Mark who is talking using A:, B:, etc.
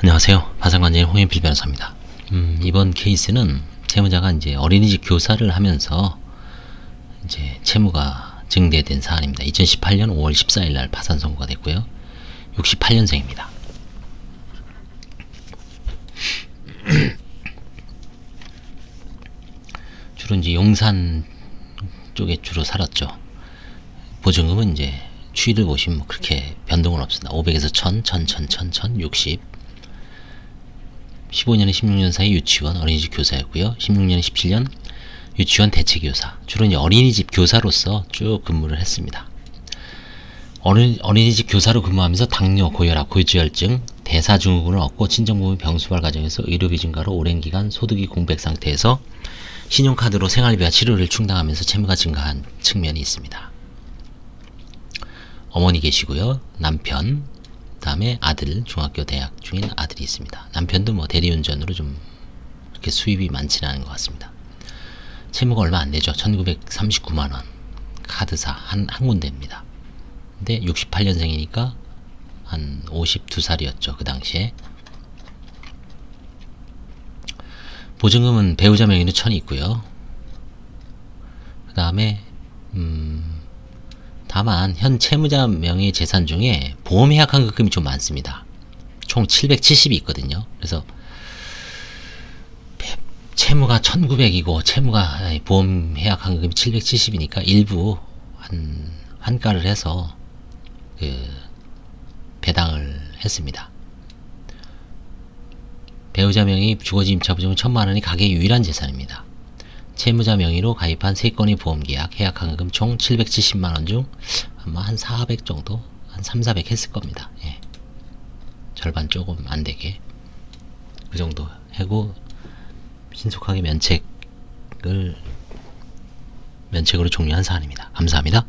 A: 안녕하세요. 화상관제인 홍현필 변호사입니다. 음, 이번 케이스는 채무자가 이제 어린이집 교사를 하면서 이제 채무가 증대된 사안입니다. 2018년 5월 14일 날 파산 선고가 됐고요. 68년생입니다. 주로 이제 용산 쪽에 주로 살았죠. 보증금은 이제 추이를 보시면 뭐 그렇게 변동은 없습니다. 500에서 1000, 1000, 1000, 1000, 1000, 60. 15년에 16년 사이 유치원 어린이집 교사였고요. 16년에 17년 유치원 대체교사. 주로 이제 어린이집 교사로서 쭉 근무를 했습니다. 어린, 어린이집 교사로 근무하면서 당뇨, 고혈압, 고지혈증, 대사증후군을 얻고 친정부모 병수발 과정에서 의료비 증가로 오랜 기간 소득이 공백 상태에서 신용카드로 생활비와 치료를 충당하면서 채무가 증가한 측면이 있습니다. 어머니 계시고요. 남편, 그 다음에 아들, 중학교 대학 중인 아들이 있습니다. 남편도 뭐 대리운전으로 좀 그렇게 수입이 많지는 않은 것 같습니다. 채무가 얼마 안 되죠. 1939만 원. 카드사 한, 한 군데입니다. 근데 68년생이니까 한 52살이었죠. 그 당시에. 보증금은 배우자 명의로 1000이 있고요. 그 다음에 음, 다만 현 채무자 명의 재산 중에 보험 해약 환급금이 좀 많습니다. 총 770이 있거든요. 그래서 배- 채무가 1900이고 채무가 아니, 보험 해약 환급금이 770이니까 일부 한 환가를 해서 그 배당을 했습니다. 배우자 명의 주거지 임차 보증은 1000만 원이 가게의 유일한 재산입니다. 채무자 명의로 가입한 세 건의 보험계약, 해약 환금 총 770만 원 중 아마 한 400 정도, 한 3, 400 했을 겁니다. 예. 절반 조금 안 되게 그 정도 하고 신속하게 면책을 면책으로 종료한 사안입니다. 감사합니다.